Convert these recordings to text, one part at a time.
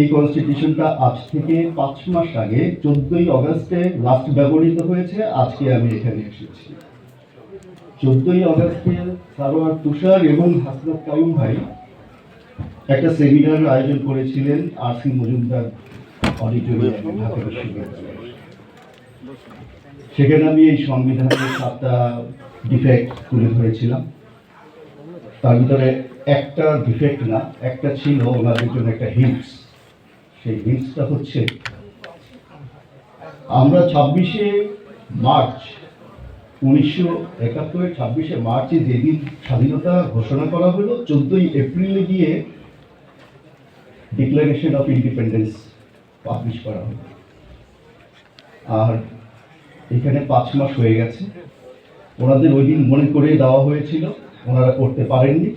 এই কনস্টিটিউশনটা আজ থেকে পাঁচ মাস আগে চোদ্দই অগস্টে লাস্ট ব্যবহৃত হয়েছে, আজকে আমি এখানে এসেছি। চোদ্দই অগস্টে সারোয়ার তুষার এবং হাসনাত কায়ুম ভাই একটা সেমিনার আয়োজন করেছিলেন, আর সি মজুমদার অডিটোরিয়ামে সেখানে আমি এই সংবিধানের সাতটা ডিফেক্ট তুলে ধরেছিলাম। তার ভিতরে একটা ডিফেক্ট না, একটা ছিল ওনাদের জন্য একটা হিন্টস সেই হিন্টসটা হচ্ছে, আমরা ছাব্বিশে মার্চ, উনিশশো একাত্তরের ছাব্বিশে মার্চে যেদিন স্বাধীনতা ঘোষণা করা হলো, চোদ্দই এপ্রিলে গিয়ে ডিক্লারেশন অফ ইন্ডিপেন্ডেন্স পাবলিশ করা হলো। আর এখানে পাঁচ মাস হয়ে গেছে। ওনাদের ওই দিন মনে করে দেওয়া হয়েছিল, ওনারা করতে পারেননি।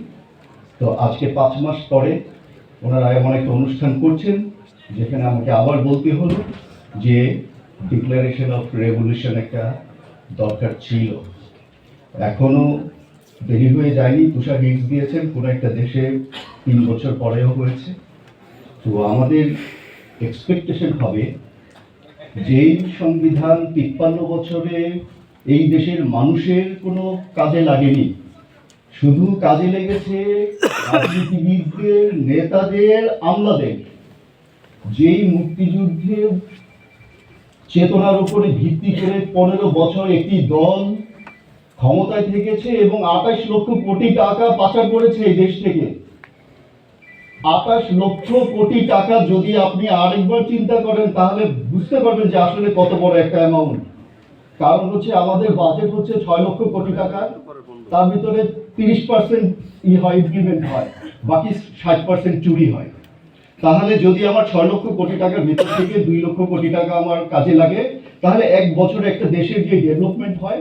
তো আজকে পাঁচ মাস পরে ওনারা এমন একটা অনুষ্ঠান করছেন, যেখানে আমাকে আবার বলতে হলো যে ডিক্লারেশন অফ রেভলিউশন একটা দরকার ছিল। এখনও দেরি হয়ে যায়নি, তুষার হিন্স দিয়েছেন, কোনো একটা দেশে তিন বছর পরেও হয়েছে। তো আমাদের এক্সপেকটেশন হবে যেই সংবিধান তিপ্পান্ন বছরে এই দেশের মানুষের কোনো কাজে লাগেনি। শুধু কাজে লেগেছে রাজনীতিবিদদের নেতাদের আমলাদের। যেই মুক্তিযুদ্ধে চেতনার উপরে ভিত্তি করে পনেরো বছর একটি দল ক্ষমতায় থেকেছে এবং আঠাশ লক্ষ কোটি টাকা পাচার করেছে এই দেশ থেকে। আঠাশ লক্ষ কোটি টাকা যদি আপনি আরেকবার চিন্তা করেন, তাহলে বুঝতে পারবেন যে আসলে কত বড় একটা অ্যামাউন্ট কারণ হচ্ছে আমাদের বাজেট হচ্ছে ছয় লক্ষ কোটি টাকা। তার ভিতরে তিরিশ পার্সেন্ট ই হয় ইমপ্লিমেন্ট হয়, বাকি ষাট পার্সেন্ট চুরি হয়। তাহলে যদি আমার ছয় লক্ষ কোটি টাকার ভিতর থেকে দুই লক্ষ কোটি টাকা আমার কাজে লাগে, তাহলে এক বছরে একটা দেশের যে ডেভেলপমেন্ট হয়।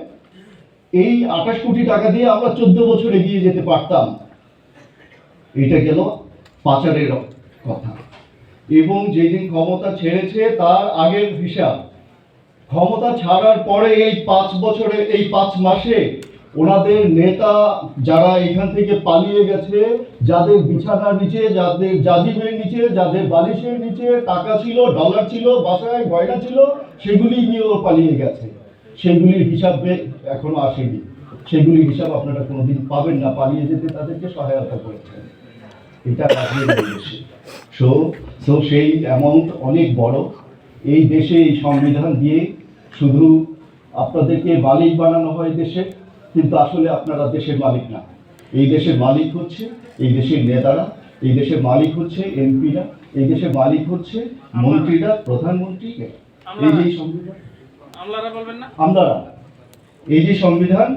এই আঠাশ কোটি টাকা দিয়ে আমরা চোদ্দ বছর এগিয়ে যেতে পারতাম। এটা গেল পাচারের কথা। এবং যেদিন ক্ষমতা ছেড়েছে, তার আগের হিসাব। ক্ষমতা ছাড়ার পরে এই পাঁচ বছরে, এই পাঁচ মাসে ওনাদের নেতা যারা এখান থেকে পালিয়ে গেছে, যাদের বিছানার নিচে, যাদের জাজিমের নিচে, যাদের বালিশের নিচে টাকা ছিল ডলার ছিল, বাসায় গয়না ছিল, সেগুলি নিয়েও পালিয়ে গেছে। সেগুলির হিসাব এখনও আসেনি। সেগুলির হিসাব আপনারা কোনোদিন পাবেন না, পালিয়ে যেতে তাদেরকে সহায়তা করেছেন। এটা সো সো সেই অ্যামাউন্ট অনেক বড়। এই দেশে এই সংবিধান দিয়ে শুধু আপনাদেরকে মালিক বানানো হয় দেশে কিন্তু আসলে আপনারা দেশের মালিক না। এই দেশের মালিক হচ্ছে এই দেশের নেতারা এই দেশের মালিক হচ্ছে এমপিরা এই দেশের মালিক হচ্ছে মন্ত্রীরা প্রধানমন্ত্রী এই যে সংবিধান। না? আমরা এই যে সংবিধান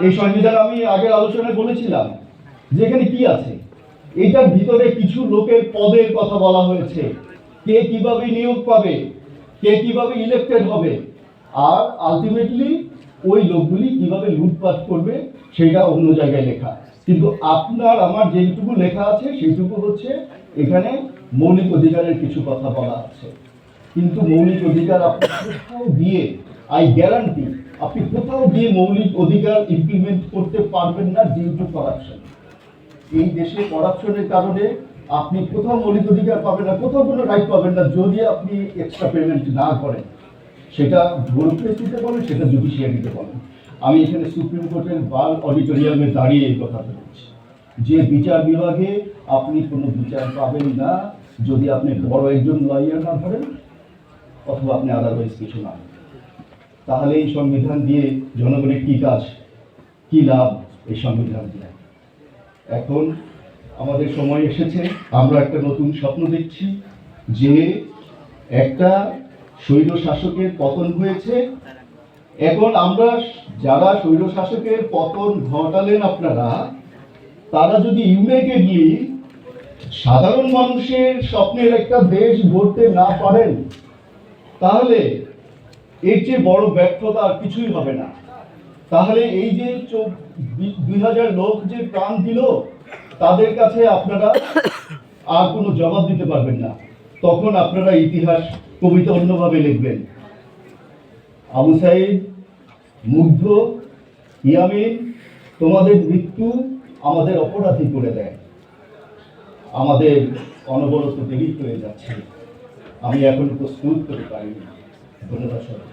এই সংবিধান আমি আগের আলোচনায় বলেছিলাম যে এখানে কি আছে? এটার ভিতরে কিছু লোকের পদের কথা বলা হয়েছে। কে কীভাবে নিয়োগ পাবে? কে কীভাবে ইলেক্টেড হবে? আর আলটিমেটলি ওই লোকগুলি কীভাবে লুটপাট করবে সেটা অন্য জায়গায় লেখা। কিন্তু আপনার, আমার যেইটুকু লেখা আছে সেইটুকু হচ্ছে এখানে মৌলিক অধিকারের কিছু কথা বলা আছে। কিন্তু মৌলিক অধিকার আপনি কোথাও গিয়ে আই গ্যারান্টি আপনি কোথাও গিয়ে মৌলিক অধিকার ইমপ্লিমেন্ট করতে পারবেন না ডিউ টু করাপশন এই দেশে করাপশনের কারণে আপনি কোথাও মৌলিক অধিকার পাবেন না, কোথাও কোনো রাইট পাবেন না, যদি আপনি এক্সট্রা পেমেন্ট না করেন, সেটা ব্যুরোক্রেসিতে বলেন সেটা জুডিশিয়ারিতে বলেন আমি এখানে সুপ্রিম কোর্টের বার অডিটোরিয়ামে দাঁড়িয়ে এই কথাটা বলছি। যে বিচার বিভাগে আপনি কোনো বিচার পাবেন না, যদি আপনি বড় একজন লয়ার না ধরেন, অথবা আপনি আদারওয়াইজ কিছু না তাহলে এই সংবিধান দিয়ে জনগণের কি কাজ, কি লাভ এই সংবিধান দিয়ে? এখন আমাদের সময় এসেছে। আমরা একটা নতুন স্বপ্ন দেখছি যে একটা স্বৈর শাসকের পতন হয়েছে। এখন আমরা যারা স্বৈর শাসকের পতন ঘটালেন আপনারা, তারা যদি ইউনাইটেডলি সাধারণ মানুষের স্বপ্নের একটা দেশ গড়তে না পারেন, তাহলে এর চেয়ে বড় ব্যর্থতা আর কিছুই হবে না। তাহলে এই যে দুই হাজার লোক যে প্রাণ দিল তাদের কাছে আপনারা আর কোনো জবাব দিতে পারবেন না। তখন আপনারা ইতিহাস, কবিতা অন্যভাবে লিখবেন। আবু সাইদ, মুগ্ধ, ইয়ামিন, তোমাদের মৃত্যু আমাদের অপরাধী করে দেয়। আমাদের অনবরত দেরি হয়ে যাচ্ছে। আমি এখনও প্রস্তুত করতে পারিনি। ধন্যবাদ সবাই